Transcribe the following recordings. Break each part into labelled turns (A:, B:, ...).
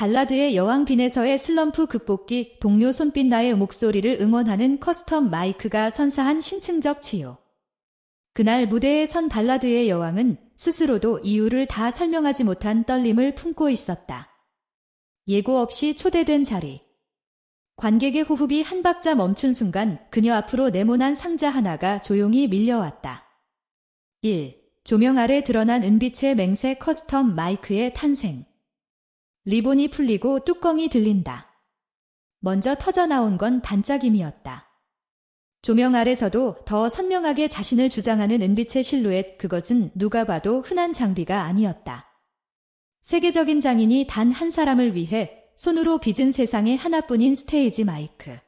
A: 발라드의 여왕 빈에서의 슬럼프 극복기 동료 손빛나의 목소리를 응원하는 커스텀 마이크가 선사한 심층적 치유. 그날 무대에 선 발라드의 여왕은 스스로도 이유를 다 설명하지 못한 떨림을 품고 있었다. 예고 없이 초대된 자리. 관객의 호흡이 한 박자 멈춘 순간 그녀 앞으로 네모난 상자 하나가 조용히 밀려왔다. 1. 조명 아래 드러난 은빛의 맹세 커스텀 마이크의 탄생. 리본이 풀리고 뚜껑이 들린다. 먼저 터져나온 건 반짝임이었다. 조명 아래서도 더 선명하게 자신을 주장하는 은빛의 실루엣, 그것은 누가 봐도 흔한 장비가 아니었다. 세계적인 장인이 단 한 사람을 위해 손으로 빚은 세상의 하나뿐인 스테이지 마이크.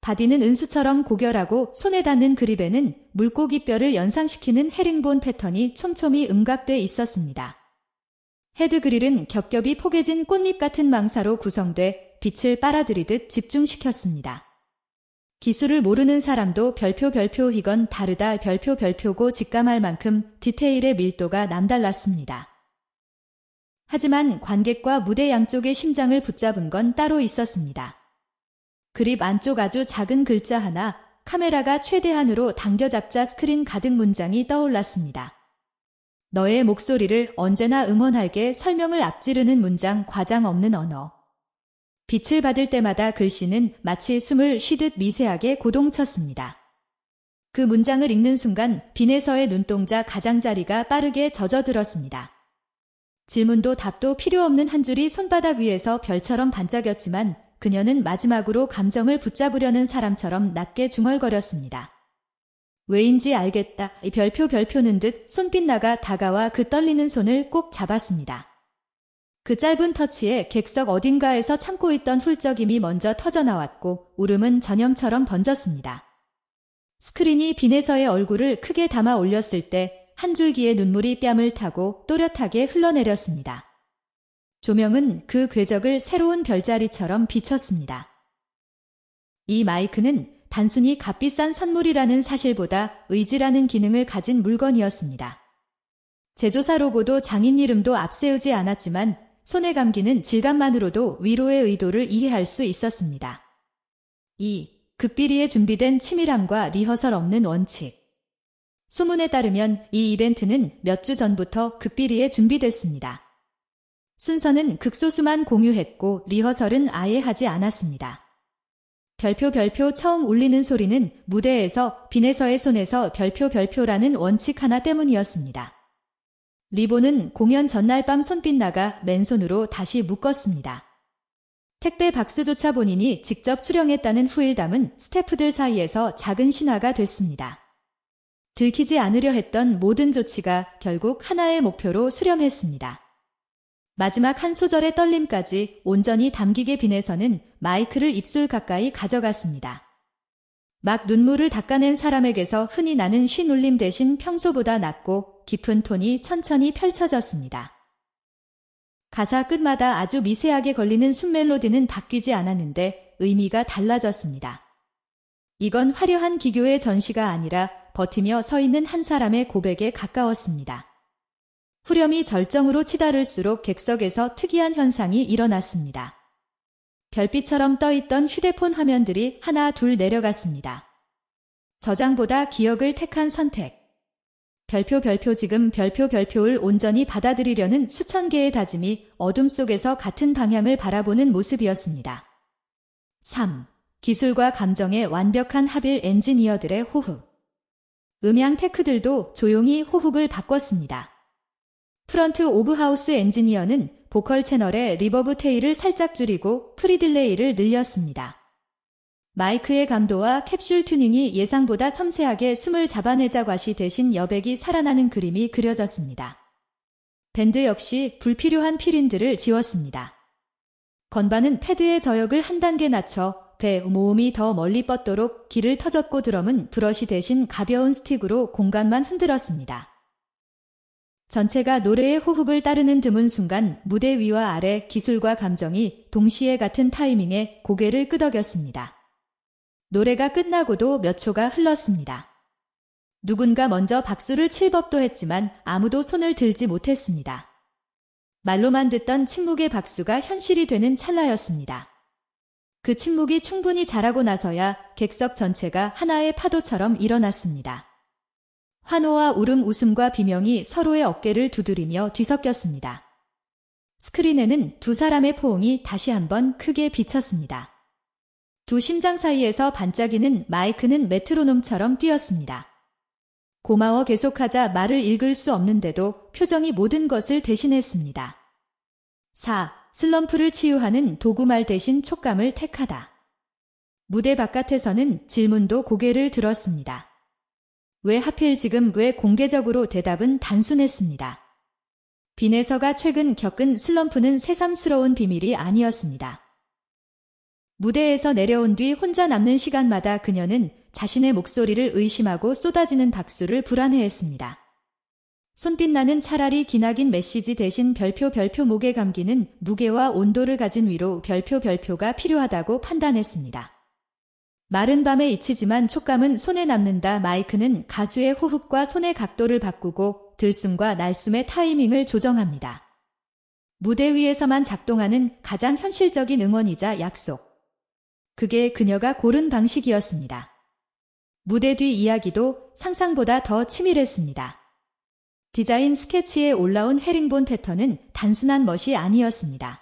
A: 바디는 은수처럼 고결하고 손에 닿는 그립에는 물고기 뼈를 연상시키는 헤링본 패턴이 촘촘히 음각돼 있었습니다. 헤드 그릴은 겹겹이 포개진 꽃잎 같은 망사로 구성돼 빛을 빨아들이듯 집중시켰습니다. 기술을 모르는 사람도 별표 별표 이건 다르다 별표 별표고 직감할 만큼 디테일의 밀도가 남달랐습니다. 하지만 관객과 무대 양쪽의 심장을 붙잡은 건 따로 있었습니다. 그립 안쪽 아주 작은 글자 하나, 카메라가 최대한으로 당겨잡자 스크린 가득 문장이 떠올랐습니다. 너의 목소리를 언제나 응원할게 설명을 앞지르는 문장 과장 없는 언어. 빛을 받을 때마다 글씨는 마치 숨을 쉬듯 미세하게 고동쳤습니다. 그 문장을 읽는 순간 빈에서의 눈동자 가장자리가 빠르게 젖어들었습니다. 질문도 답도 필요 없는 한 줄이 손바닥 위에서 별처럼 반짝였지만 그녀는 마지막으로 감정을 붙잡으려는 사람처럼 낮게 중얼거렸습니다. 왜인지 알겠다. 이 별표 별표는 듯 손빛 나가 다가와 그 떨리는 손을 꼭 잡았습니다. 그 짧은 터치에 객석 어딘가에서 참고 있던 훌쩍임이 먼저 터져나왔고 울음은 전염처럼 번졌습니다. 스크린이 빈에서의 얼굴을 크게 담아 올렸을 때 한 줄기의 눈물이 뺨을 타고 또렷하게 흘러내렸습니다. 조명은 그 궤적을 새로운 별자리처럼 비췄습니다. 이 마이크는 단순히 값비싼 선물이라는 사실보다 의지라는 기능을 가진 물건이었습니다. 제조사 로고도 장인 이름도 앞세우지 않았지만 손에 감기는 질감만으로도 위로의 의도를 이해할 수 있었습니다. 2. 극비리에 준비된 치밀함과 리허설 없는 원칙. 소문에 따르면 이 이벤트는 몇 주 전부터 극비리에 준비됐습니다. 순서는 극소수만 공유했고 리허설은 아예 하지 않았습니다. 별표 별표 처음 울리는 소리는 무대에서 빈에서의 손에서 별표 별표라는 원칙 하나 때문이었습니다. 리본은 공연 전날 밤 손빛 나가 맨손으로 다시 묶었습니다. 택배 박스조차 본인이 직접 수령했다는 후일담은 스태프들 사이에서 작은 신화가 됐습니다. 들키지 않으려 했던 모든 조치가 결국 하나의 목표로 수렴했습니다. 마지막 한 소절의 떨림까지 온전히 담기게 빈에서는 마이크를 입술 가까이 가져갔습니다. 막 눈물을 닦아낸 사람에게서 흔히 나는 쉰 울림 대신 평소보다 낮고 깊은 톤이 천천히 펼쳐졌습니다. 가사 끝마다 아주 미세하게 걸리는 숨멜로디는 바뀌지 않았는데 의미가 달라졌습니다. 이건 화려한 기교의 전시가 아니라 버티며 서 있는 한 사람의 고백에 가까웠습니다. 후렴이 절정으로 치달을수록 객석에서 특이한 현상이 일어났습니다. 별빛처럼 떠있던 휴대폰 화면들이 하나 둘 내려갔습니다. 저장보다 기억을 택한 선택. 별표 별표 지금 별표 별표를 온전히 받아들이려는 수천 개의 다짐이 어둠 속에서 같은 방향을 바라보는 모습이었습니다. 3. 기술과 감정의 완벽한 합일 엔지니어들의 호흡. 음향 테크들도 조용히 호흡을 바꿨습니다. 프런트 오브 하우스 엔지니어는 보컬 채널의 리버브 테일을 살짝 줄이고 프리딜레이를 늘렸습니다. 마이크의 감도와 캡슐 튜닝이 예상보다 섬세하게 숨을 잡아내자 과시 대신 여백이 살아나는 그림이 그려졌습니다. 밴드 역시 불필요한 필인들을 지웠습니다. 건반은 패드의 저역을 한 단계 낮춰 배 모음이 더 멀리 뻗도록 길을 터졌고 드럼은 브러시 대신 가벼운 스틱으로 공간만 흔들었습니다. 전체가 노래의 호흡을 따르는 드문 순간 무대 위와 아래 기술과 감정이 동시에 같은 타이밍에 고개를 끄덕였습니다. 노래가 끝나고도 몇 초가 흘렀습니다. 누군가 먼저 박수를 칠 법도 했지만 아무도 손을 들지 못했습니다. 말로만 듣던 침묵의 박수가 현실이 되는 찰나였습니다. 그 침묵이 충분히 자라고 나서야 객석 전체가 하나의 파도처럼 일어났습니다. 환호와 울음 웃음과 비명이 서로의 어깨를 두드리며 뒤섞였습니다. 스크린에는 두 사람의 포옹이 다시 한번 크게 비쳤습니다. 두 심장 사이에서 반짝이는 마이크는 메트로놈처럼 뛰었습니다. 고마워 계속하자 말을 읽을 수 없는데도 표정이 모든 것을 대신했습니다. 4. 슬럼프를 치유하는 도구말 대신 촉감을 택하다. 무대 바깥에서는 질문도 고개를 들었습니다. 왜 하필 지금 왜 공개적으로 대답은 단순했습니다. 빈에서가 최근 겪은 슬럼프는 새삼스러운 비밀이 아니었습니다. 무대에서 내려온 뒤 혼자 남는 시간마다 그녀는 자신의 목소리를 의심하고 쏟아지는 박수를 불안해했습니다. 손빛 나는 차라리 기나긴 메시지 대신 별표 별표 목에 감기는 무게와 온도를 가진 위로 별표 별표가 필요하다고 판단했습니다. 마른 밤에 잊히지만 촉감은 손에 남는다 마이크는 가수의 호흡과 손의 각도를 바꾸고 들숨과 날숨의 타이밍을 조정합니다. 무대 위에서만 작동하는 가장 현실적인 응원이자 약속. 그게 그녀가 고른 방식이었습니다. 무대 뒤 이야기도 상상보다 더 치밀했습니다. 디자인 스케치에 올라온 헤링본 패턴은 단순한 멋이 아니었습니다.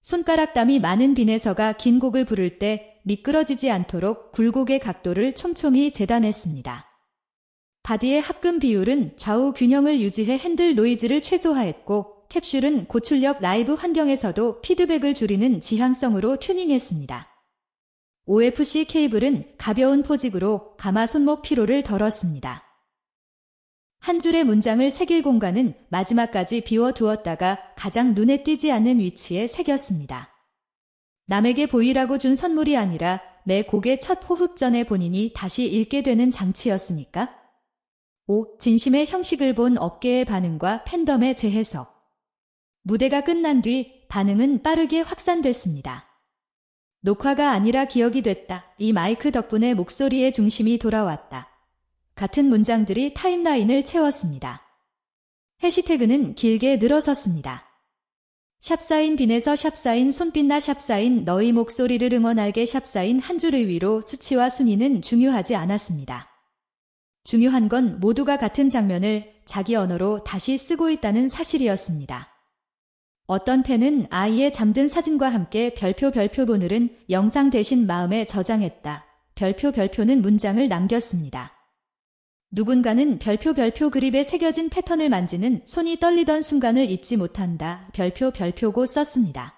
A: 손가락 땀이 많은 빈에서가 긴 곡을 부를 때 미끄러지지 않도록 굴곡의 각도를 촘촘히 재단했습니다. 바디의 합금 비율은 좌우 균형을 유지해 핸들 노이즈를 최소화했고 캡슐은 고출력 라이브 환경에서도 피드백을 줄이는 지향성으로 튜닝했습니다. OFC 케이블은 가벼운 포직으로 가마 손목 피로를 덜었습니다. 한 줄의 문장을 새길 공간은 마지막까지 비워두었다가 가장 눈에 띄지 않는 위치에 새겼습니다. 남에게 보이라고 준 선물이 아니라 매 곡의 첫 호흡 전에 본인이 다시 읽게 되는 장치였으니까? 5. 진심의 형식을 본 업계의 반응과 팬덤의 재해석. 무대가 끝난 뒤 반응은 빠르게 확산됐습니다. 녹화가 아니라 기억이 됐다. 이 마이크 덕분에 목소리의 중심이 돌아왔다. 같은 문장들이 타임라인을 채웠습니다. 해시태그는 길게 늘어섰습니다. 샵사인 빈에서 샵사인 손빛나 샵사인 너희 목소리를 응원하게 샵사인 한 줄의 위로 수치와 순위는 중요하지 않았습니다. 중요한 건 모두가 같은 장면을 자기 언어로 다시 쓰고 있다는 사실이었습니다. 어떤 팬은 아이의 잠든 사진과 함께 별표 별표 보늘은 영상 대신 마음에 저장했다. 별표 별표는 문장을 남겼습니다. 누군가는 별표 별표 그립에 새겨진 패턴을 만지는 손이 떨리던 순간을 잊지 못한다. 별표 별표고 썼습니다.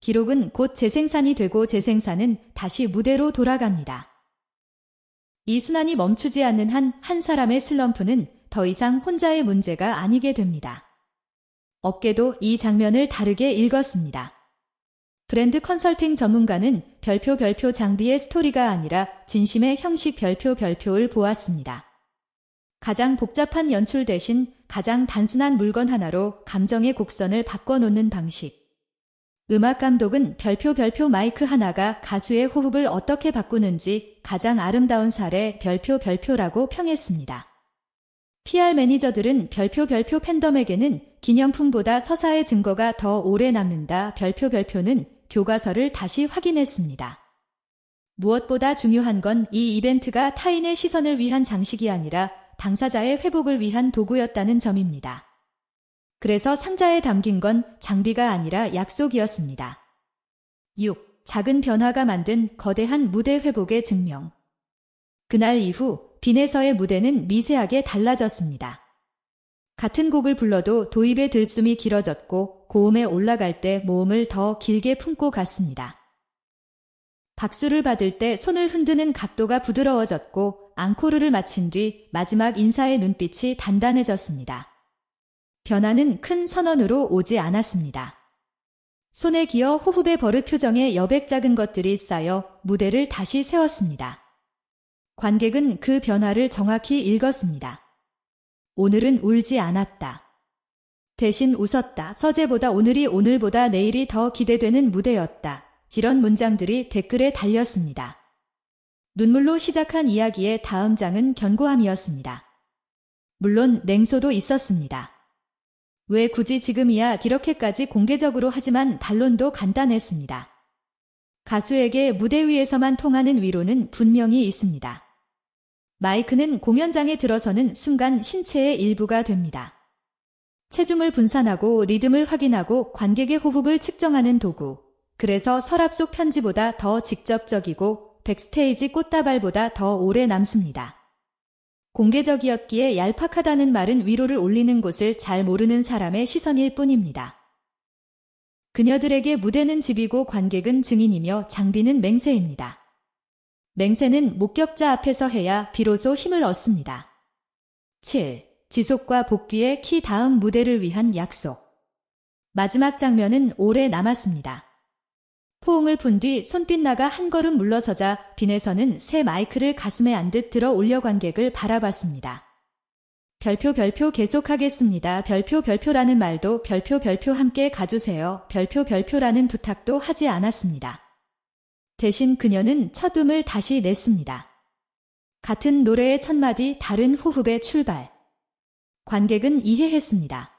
A: 기록은 곧 재생산이 되고 재생산은 다시 무대로 돌아갑니다. 이 순환이 멈추지 않는 한, 한 사람의 슬럼프는 더 이상 혼자의 문제가 아니게 됩니다. 업계도 이 장면을 다르게 읽었습니다. 브랜드 컨설팅 전문가는 별표 별표 장비의 스토리가 아니라 진심의 형식 별표 별표를 보았습니다. 가장 복잡한 연출 대신 가장 단순한 물건 하나로 감정의 곡선을 바꿔놓는 방식. 음악 감독은 별표 별표 마이크 하나가 가수의 호흡을 어떻게 바꾸는지 가장 아름다운 사례 별표 별표라고 평했습니다. PR 매니저들은 별표 별표 팬덤에게는 기념품보다 서사의 증거가 더 오래 남는다. 별표 별표는 교과서를 다시 확인했습니다. 무엇보다 중요한 건 이 이벤트가 타인의 시선을 위한 장식이 아니라 당사자의 회복을 위한 도구였다는 점입니다. 그래서 상자에 담긴 건 장비가 아니라 약속이었습니다. 6. 작은 변화가 만든 거대한 무대 회복의 증명. 그날 이후 빈에서의 무대는 미세하게 달라졌습니다. 같은 곡을 불러도 도입의 들숨이 길어졌고 고음에 올라갈 때 모음을 더 길게 품고 갔습니다. 박수를 받을 때 손을 흔드는 각도가 부드러워졌고 앙코르를 마친 뒤 마지막 인사의 눈빛이 단단해졌습니다. 변화는 큰 선언으로 오지 않았습니다. 손에 기어 호흡의 버릇 표정에 여백 작은 것들이 쌓여 무대를 다시 세웠습니다. 관객은 그 변화를 정확히 읽었습니다. 오늘은 울지 않았다. 대신 웃었다. 서재보다 오늘이 오늘보다 내일이 더 기대되는 무대였다. 이런 문장들이 댓글에 달렸습니다. 눈물로 시작한 이야기의 다음 장은 견고함이었습니다. 물론 냉소도 있었습니다. 왜 굳이 지금이야 이렇게까지 공개적으로 하지만 반론도 간단했습니다. 가수에게 무대 위에서만 통하는 위로는 분명히 있습니다. 마이크는 공연장에 들어서는 순간 신체의 일부가 됩니다. 체중을 분산하고 리듬을 확인하고 관객의 호흡을 측정하는 도구. 그래서 서랍 속 편지보다 더 직접적이고 백스테이지 꽃다발보다 더 오래 남습니다. 공개적이었기에 얄팍하다는 말은 위로를 올리는 곳을 잘 모르는 사람의 시선일 뿐입니다. 그녀들에게 무대는 집이고 관객은 증인이며 장비는 맹세입니다. 맹세는 목격자 앞에서 해야 비로소 힘을 얻습니다. 7. 지속과 복귀의 키 다음 무대를 위한 약속. 마지막 장면은 오래 남았습니다. 포옹을 푼뒤 손빛 나가 한 걸음 물러서자 빈에서는 새 마이크를 가슴에 안듯 들어 올려 관객을 바라봤습니다. 별표 별표 계속하겠습니다. 별표 별표라는 말도 별표 별표 함께 가주세요. 별표 별표라는 부탁도 하지 않았습니다. 대신 그녀는 첫 음을 다시 냈습니다. 같은 노래의 첫 마디 다른 호흡의 출발. 관객은 이해했습니다.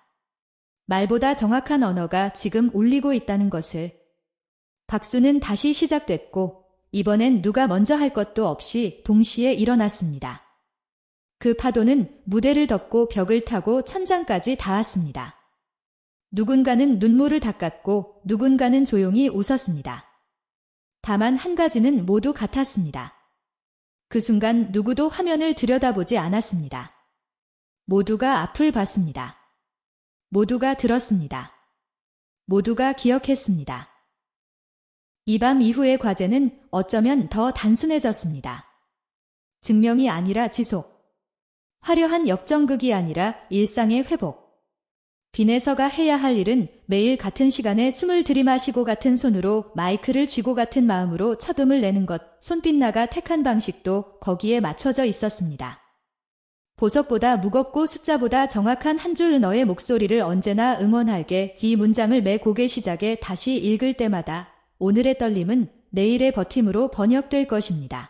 A: 말보다 정확한 언어가 지금 울리고 있다는 것을. 박수는 다시 시작됐고, 이번엔 누가 먼저 할 것도 없이 동시에 일어났습니다. 그 파도는 무대를 덮고 벽을 타고 천장까지 닿았습니다. 누군가는 눈물을 닦았고 누군가는 조용히 웃었습니다. 다만 한 가지는 모두 같았습니다. 그 순간 누구도 화면을 들여다보지 않았습니다. 모두가 앞을 봤습니다. 모두가 들었습니다. 모두가 기억했습니다. 이 밤 이후의 과제는 어쩌면 더 단순해졌습니다. 증명이 아니라 지속. 화려한 역정극이 아니라 일상의 회복. 빈에서가 해야 할 일은 매일 같은 시간에 숨을 들이마시고 같은 손으로 마이크를 쥐고 같은 마음으로 첫음을 내는 것, 손빛 나가 택한 방식도 거기에 맞춰져 있었습니다. 보석보다 무겁고 숫자보다 정확한 한 줄 너의 목소리를 언제나 응원할게 이 문장을 매 곡의 시작에 다시 읽을 때마다 오늘의 떨림은 내일의 버팀으로 번역될 것입니다.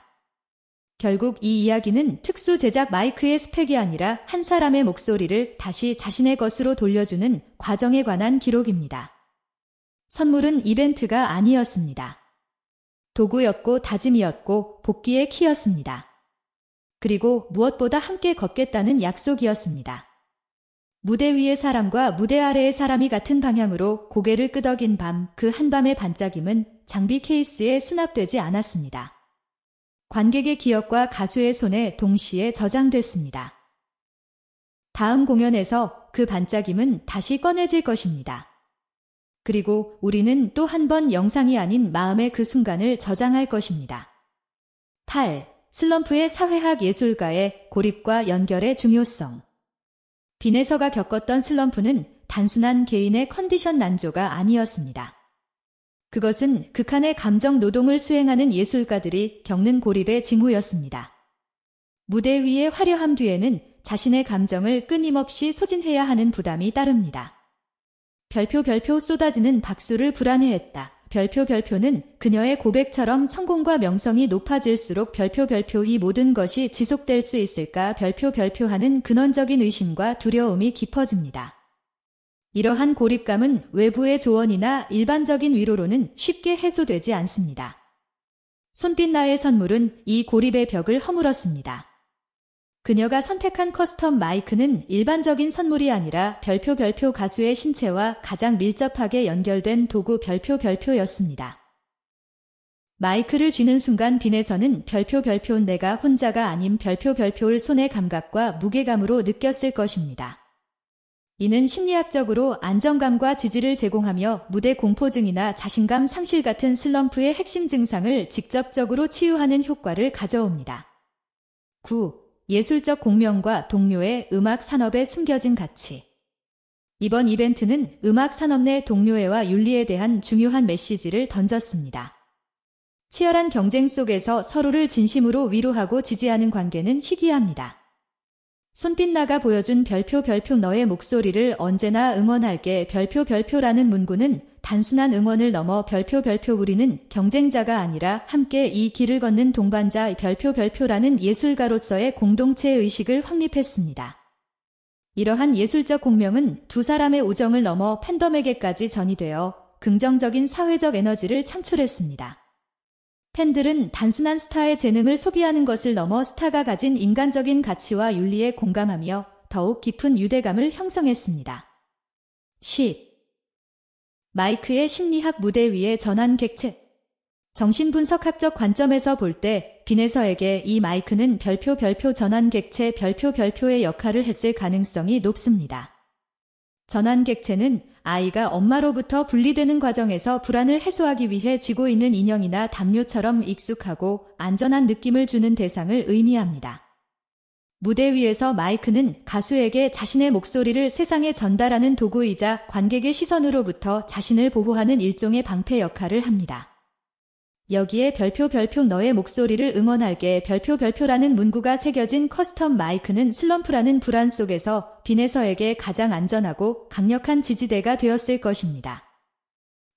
A: 결국 이 이야기는 특수 제작 마이크의 스펙이 아니라 한 사람의 목소리를 다시 자신의 것으로 돌려주는 과정에 관한 기록입니다. 선물은 이벤트가 아니었습니다. 도구였고 다짐이었고 복귀의 키였습니다. 그리고 무엇보다 함께 걷겠다는 약속이었습니다. 무대 위의 사람과 무대 아래의 사람이 같은 방향으로 고개를 끄덕인 밤 그 한밤의 반짝임은 장비 케이스에 수납되지 않았습니다. 관객의 기억과 가수의 손에 동시에 저장됐습니다. 다음 공연에서 그 반짝임은 다시 꺼내질 것입니다. 그리고 우리는 또 한 번 영상이 아닌 마음의 그 순간을 저장할 것입니다. 8. 슬럼프의 사회학 예술가의 고립과 연결의 중요성. 빈에서가 겪었던 슬럼프는 단순한 개인의 컨디션 난조가 아니었습니다. 그것은 극한의 감정 노동을 수행하는 예술가들이 겪는 고립의 징후였습니다. 무대 위의 화려함 뒤에는 자신의 감정을 끊임없이 소진해야 하는 부담이 따릅니다. 별표 별표 쏟아지는 박수를 불안해했다. 별표 별표는 그녀의 고백처럼 성공과 명성이 높아질수록 별표 별표 이 모든 것이 지속될 수 있을까 별표 별표 하는 근원적인 의심과 두려움이 깊어집니다. 이러한 고립감은 외부의 조언이나 일반적인 위로로는 쉽게 해소되지 않습니다. 손빛 나의 선물은 이 고립의 벽을 허물었습니다. 그녀가 선택한 커스텀 마이크는 일반적인 선물이 아니라 별표 별표 가수의 신체와 가장 밀접하게 연결된 도구 별표 별표였습니다. 마이크를 쥐는 순간 빈에서는 별표 별표 내가 혼자가 아닌 별표 별표를 손의 감각과 무게감으로 느꼈을 것입니다. 이는 심리학적으로 안정감과 지지를 제공하며 무대 공포증이나 자신감 상실 같은 슬럼프의 핵심 증상을 직접적으로 치유하는 효과를 가져옵니다. 9. 예술적 공명과 동료의 음악 산업에 숨겨진 가치. 이번 이벤트는 음악 산업 내 동료애와 윤리에 대한 중요한 메시지를 던졌습니다. 치열한 경쟁 속에서 서로를 진심으로 위로하고 지지하는 관계는 희귀합니다. 손빛 나가 보여준 별표 별표 너의 목소리를 언제나 응원할게 별표 별표라는 문구는 단순한 응원을 넘어 별표 별표 우리는 경쟁자가 아니라 함께 이 길을 걷는 동반자 별표 별표라는 예술가로서의 공동체 의식을 확립했습니다. 이러한 예술적 공명은 두 사람의 우정을 넘어 팬덤에게까지 전이되어 긍정적인 사회적 에너지를 창출했습니다. 팬들은 단순한 스타의 재능을 소비하는 것을 넘어 스타가 가진 인간적인 가치와 윤리에 공감하며 더욱 깊은 유대감을 형성했습니다. 10. 마이크의 심리학 무대 위에 전환 객체 정신분석학적 관점에서 볼때 빈에서에게 이 마이크는 별표 별표 전환 객체 별표 별표의 역할을 했을 가능성이 높습니다. 전환 객체는 아이가 엄마로부터 분리되는 과정에서 불안을 해소하기 위해 쥐고 있는 인형이나 담요처럼 익숙하고 안전한 느낌을 주는 대상을 의미합니다. 무대 위에서 마이크는 가수에게 자신의 목소리를 세상에 전달하는 도구이자 관객의 시선으로부터 자신을 보호하는 일종의 방패 역할을 합니다. 여기에 별표 별표 너의 목소리를 응원할게 별표 별표라는 문구가 새겨진 커스텀 마이크는 슬럼프라는 불안 속에서 빈에서에게 가장 안전하고 강력한 지지대가 되었을 것입니다.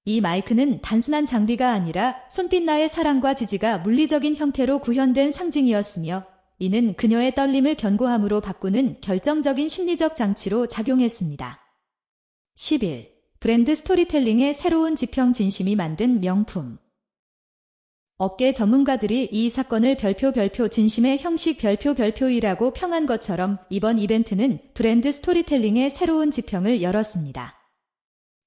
A: 이 마이크는 단순한 장비가 아니라 손빛 나의 사랑과 지지가 물리적인 형태로 구현된 상징이었으며 이는 그녀의 떨림을 견고함으로 바꾸는 결정적인 심리적 장치로 작용했습니다. 11. 브랜드 스토리텔링의 새로운 지평 진심이 만든 명품 업계 전문가들이 이 사건을 별표 별표 진심의 형식 별표 별표이라고 평한 것처럼 이번 이벤트는 브랜드 스토리텔링의 새로운 지평을 열었습니다.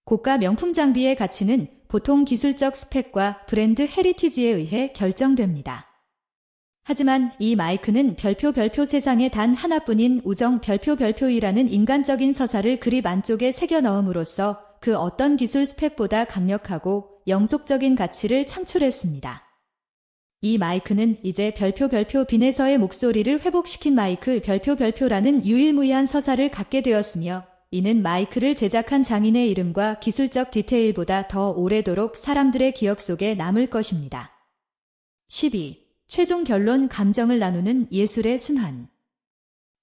A: 고가 명품 장비의 가치는 보통 기술적 스펙과 브랜드 헤리티지에 의해 결정됩니다. 하지만 이 마이크는 별표 별표 세상에 단 하나뿐인 우정 별표 별표이라는 인간적인 서사를 그립 안쪽에 새겨 넣음으로써 그 어떤 기술 스펙보다 강력하고 영속적인 가치를 창출했습니다. 이 마이크는 이제 별표 별표 빈에서의 목소리를 회복시킨 마이크 별표 별표라는 유일무이한 서사를 갖게 되었으며 이는 마이크를 제작한 장인의 이름과 기술적 디테일보다 더 오래도록 사람들의 기억 속에 남을 것입니다. 12. 최종 결론 감정을 나누는 예술의 순환.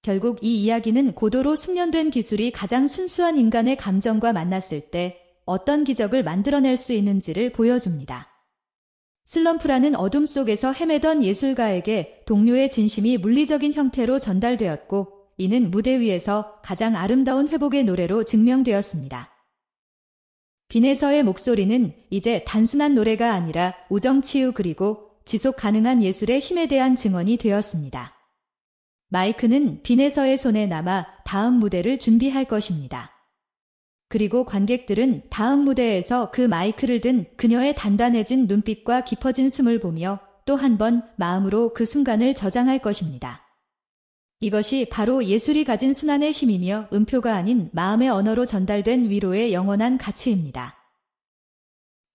A: 결국 이 이야기는 고도로 숙련된 기술이 가장 순수한 인간의 감정과 만났을 때 어떤 기적을 만들어낼 수 있는지를 보여줍니다. 슬럼프라는 어둠 속에서 헤매던 예술가에게 동료의 진심이 물리적인 형태로 전달되었고 이는 무대 위에서 가장 아름다운 회복의 노래로 증명되었습니다. 빈에서의 목소리는 이제 단순한 노래가 아니라 우정치유 그리고 지속 가능한 예술의 힘에 대한 증언이 되었습니다. 마이크는 빈에서의 손에 남아 다음 무대를 준비할 것입니다. 그리고 관객들은 다음 무대에서 그 마이크를 든 그녀의 단단해진 눈빛과 깊어진 숨을 보며 또 한 번 마음으로 그 순간을 저장할 것입니다. 이것이 바로 예술이 가진 순환의 힘이며 음표가 아닌 마음의 언어로 전달된 위로의 영원한 가치입니다.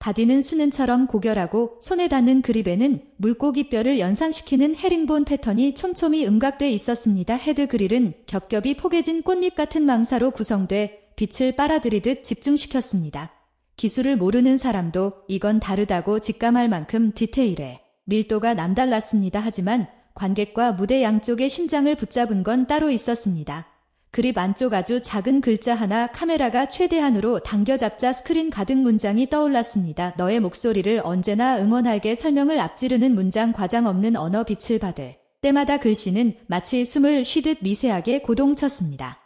A: 바디는 수는처럼 고결하고 손에 닿는 그립에는 물고기 뼈를 연상시키는 헤링본 패턴이 촘촘히 음각돼 있었습니다. 헤드 그릴은 겹겹이 포개진 꽃잎 같은 망사로 구성돼 빛을 빨아들이듯 집중시켰습니다. 기술을 모르는 사람도 이건 다르다고 직감할 만큼 디테일에 밀도가 남달랐습니다. 하지만 관객과 무대 양쪽의 심장을 붙잡은 건 따로 있었습니다. 그립 안쪽 아주 작은 글자 하나 카메라가 최대한으로 당겨잡자 스크린 가득 문장이 떠올랐습니다. 너의 목소리를 언제나 응원할게 설명을 앞지르는 문장 과장 없는 언어 빛을 받을 때마다 글씨는 마치 숨을 쉬듯 미세하게 고동쳤습니다.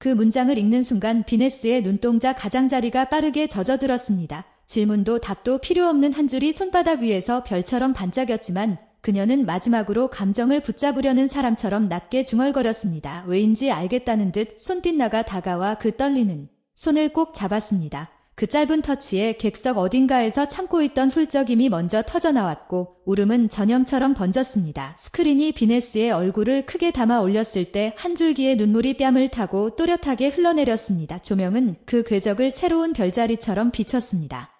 A: 그 문장을 읽는 순간 비네스의 눈동자 가장자리가 빠르게 젖어들었습니다. 질문도 답도 필요 없는 한 줄이 손바닥 위에서 별처럼 반짝였지만 그녀는 마지막으로 감정을 붙잡으려는 사람처럼 낮게 중얼거렸습니다. 왜인지 알겠다는 듯 손빛나가 다가와 그 떨리는 손을 꼭 잡았습니다. 그 짧은 터치에 객석 어딘가에서 참고 있던 훌쩍임이 먼저 터져나왔고 울음은 전염처럼 번졌습니다. 스크린이 비네스의 얼굴을 크게 담아 올렸을 때 한 줄기의 눈물이 뺨을 타고 또렷하게 흘러내렸습니다. 조명은 그 궤적을 새로운 별자리처럼 비췄습니다.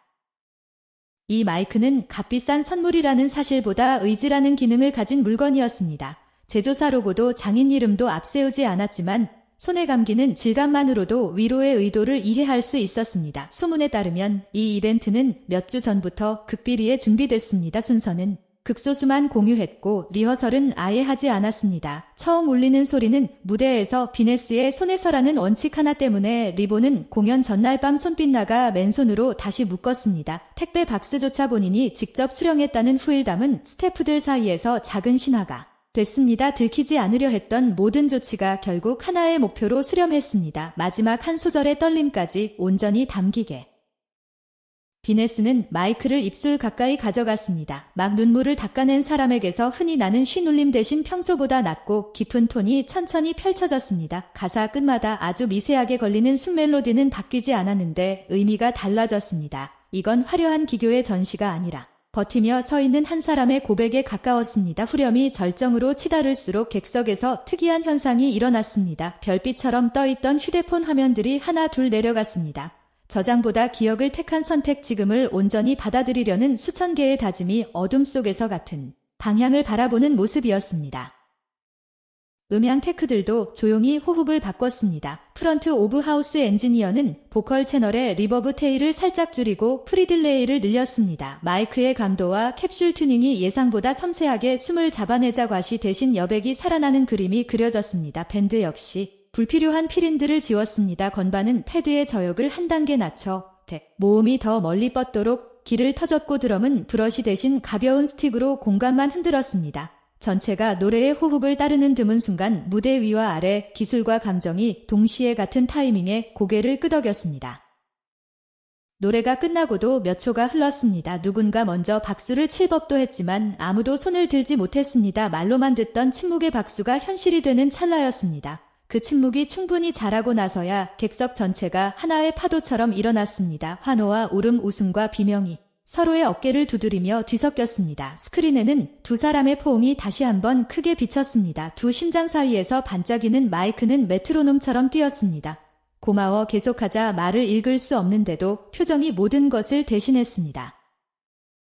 A: 이 마이크는 값비싼 선물이라는 사실보다 의지라는 기능을 가진 물건이었습니다. 제조사 로고도 장인 이름도 앞세우지 않았지만 손에 감기는 질감만으로도 위로의 의도를 이해할 수 있었습니다. 소문에 따르면 이 이벤트는 몇 주 전부터 극비리에 준비됐습니다. 순서는 극소수만 공유했고 리허설은 아예 하지 않았습니다. 처음 울리는 소리는 무대에서 비네스의 손에 서라는 원칙 하나 때문에 리본은 공연 전날 밤 손빛나가 맨손으로 다시 묶었습니다. 택배 박스조차 본인이 직접 수령했다는 후일담은 스태프들 사이에서 작은 신화가 됐습니다. 들키지 않으려 했던 모든 조치가 결국 하나의 목표로 수렴했습니다. 마지막 한 소절의 떨림까지 온전히 담기게. 비네스는 마이크를 입술 가까이 가져갔습니다. 막 눈물을 닦아낸 사람에게서 흔히 나는 쉬눌림 대신 평소보다 낮고 깊은 톤이 천천히 펼쳐졌습니다. 가사 끝마다 아주 미세하게 걸리는 숨멜로디는 바뀌지 않았는데 의미가 달라졌습니다. 이건 화려한 기교의 전시가 아니라 버티며 서 있는 한 사람의 고백에 가까웠습니다. 후렴이 절정으로 치달을수록 객석에서 특이한 현상이 일어났습니다. 별빛처럼 떠있던 휴대폰 화면들이 하나 둘 내려갔습니다. 저장보다 기억을 택한 선택 지금을 온전히 받아들이려는 수천 개의 다짐이 어둠 속에서 같은 방향을 바라보는 모습이었습니다. 음향 테크들도 조용히 호흡을 바꿨습니다. 프런트 오브 하우스 엔지니어는 보컬 채널의 리버브 테일을 살짝 줄이고 프리딜레이를 늘렸습니다. 마이크의 감도와 캡슐 튜닝이 예상보다 섬세하게 숨을 잡아내자 과시 대신 여백이 살아나는 그림이 그려졌습니다. 밴드 역시 불필요한 필인들을 지웠습니다. 건반은 패드의 저역을 한 단계 낮춰 대 모음이 더 멀리 뻗도록 길을 터졌고 드럼은 브러시 대신 가벼운 스틱으로 공간만 흔들었습니다. 전체가 노래의 호흡을 따르는 드문 순간 무대 위와 아래 기술과 감정이 동시에 같은 타이밍에 고개를 끄덕였습니다. 노래가 끝나고도 몇 초가 흘렀습니다. 누군가 먼저 박수를 칠 법도 했지만 아무도 손을 들지 못했습니다. 말로만 듣던 침묵의 박수가 현실이 되는 찰나였습니다. 그 침묵이 충분히 자라고 나서야 객석 전체가 하나의 파도처럼 일어났습니다. 환호와 울음, 웃음과 비명이 서로의 어깨를 두드리며 뒤섞였습니다. 스크린에는 두 사람의 포옹이 다시 한번 크게 비쳤습니다. 두 심장 사이에서 반짝이는 마이크는 메트로놈처럼 뛰었습니다. 고마워 계속하자 말을 읽을 수 없는데도 표정이 모든 것을 대신했습니다.